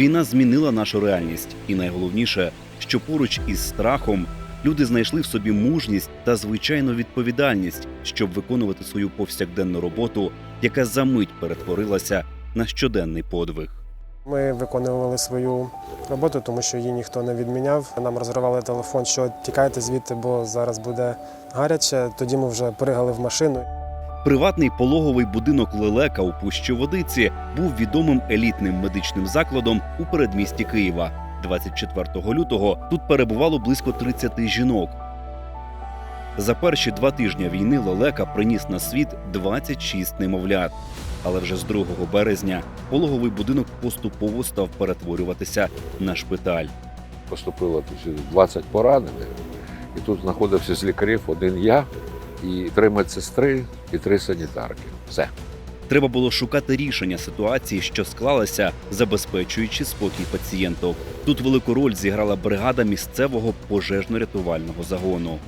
Війна змінила нашу реальність, і найголовніше, що поруч із страхом люди знайшли в собі мужність та звичайну відповідальність, щоб виконувати свою повсякденну роботу, яка за мить перетворилася на щоденний подвиг. Ми виконували свою роботу, тому що її ніхто не відміняв. Нам розривали телефон, що тікайте звідти, бо зараз буде гаряче. Тоді ми вже пригали в машину. Приватний пологовий будинок Лелека у Пущі Водиці був відомим елітним медичним закладом у передмісті Києва. 24 лютого тут перебувало близько 30 жінок. За перші два тижні війни Лелека приніс на світ 26 немовлят. Але вже з 2 березня пологовий будинок поступово став перетворюватися на шпиталь. Поступило 20 поранених, і тут знаходився з лікарів один я, і три медсестри, і три санітарки. Все. Треба було шукати рішення ситуації, що склалася, забезпечуючи спокій пацієнтів. Тут велику роль зіграла бригада місцевого пожежно-рятувального загону.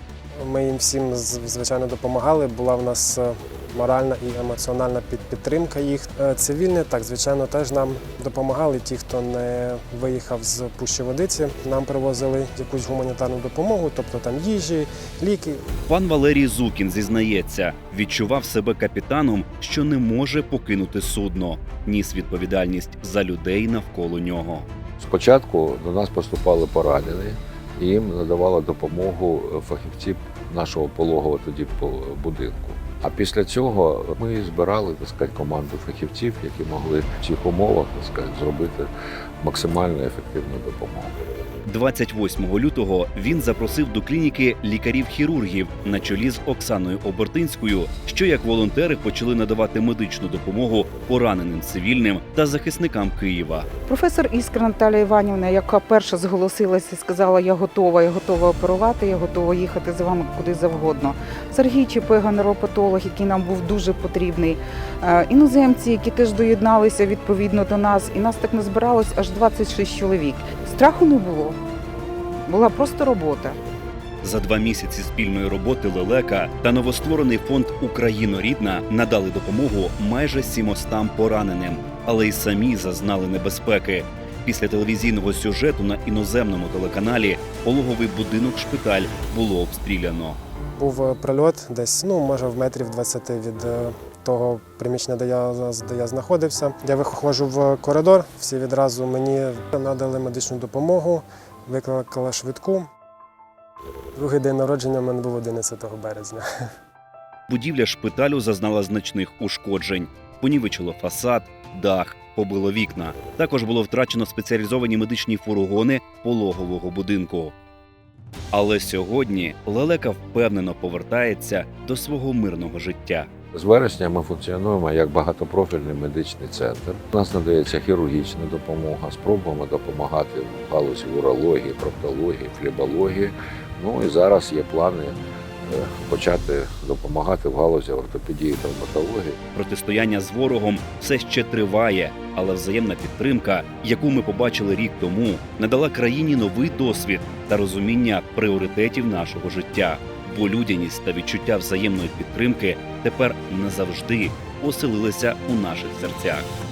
Ми їм всім звичайно допомагали. Була в нас е, моральна і емоціональна під- підтримка їх. Е, Цивільні так, звичайно, теж нам допомагали. Ті, хто не виїхав з Пущі Водиці, нам привозили якусь гуманітарну допомогу, тобто там їжі, ліки. Пан Валерій Зукін зізнається, відчував себе капітаном, що не може покинути судно, ніс відповідальність за людей навколо нього. Спочатку до нас поступали поранені, і їм надавала допомогу фахівці нашого пологового тоді по- будинку. А після цього ми збирали так сказати, команду фахівців, які могли в цих умовах так сказати, зробити максимально ефективну допомогу. 28 лютого він запросив до клініки лікарів-хірургів на чолі з Оксаною Обертинською, що як волонтери почали надавати медичну допомогу пораненим цивільним та захисникам Києва. Професор Іскра Наталія Іванівна, яка перша зголосилася, сказала: Я готова, я готова оперувати, я готова їхати з вами куди завгодно. Сергій Чепига, нейропатолог, який нам був дуже потрібний. Е, Іноземці, які теж доєдналися відповідно до нас, і нас так не збиралось аж 26 чоловік. Страху не було. Була просто робота. За два місяці спільної роботи Лелека та новостворений фонд Україно-рідна надали допомогу майже 700 пораненим, але й самі зазнали небезпеки. Після телевізійного сюжету на іноземному телеканалі пологовий будинок шпиталь було обстріляно. Був е, прильот десь, ну може в метрів 20 від е, того приміщення, де я, де я знаходився. Я виходжу в коридор, всі відразу мені надали медичну допомогу, викликали швидку. Другий день народження в мене був 11 березня. Будівля шпиталю зазнала значних ушкоджень. Понівечило фасад, дах, побило вікна. Також було втрачено спеціалізовані медичні фургони пологового будинку. Але сьогодні Лелека впевнено повертається до свого мирного життя. З вересня ми функціонуємо як багатопрофільний медичний центр. У нас надається хірургічна допомога, спробуємо допомагати в галузі урології, проктології, флебології. Ну і зараз є плани почати допомагати в галузі ортопедії та травматології. Протистояння з ворогом все ще триває, але взаємна підтримка, яку ми побачили рік тому, надала країні новий досвід та розуміння пріоритетів нашого життя. Бо людяність та відчуття взаємної підтримки тепер назавжди оселилися у наших серцях.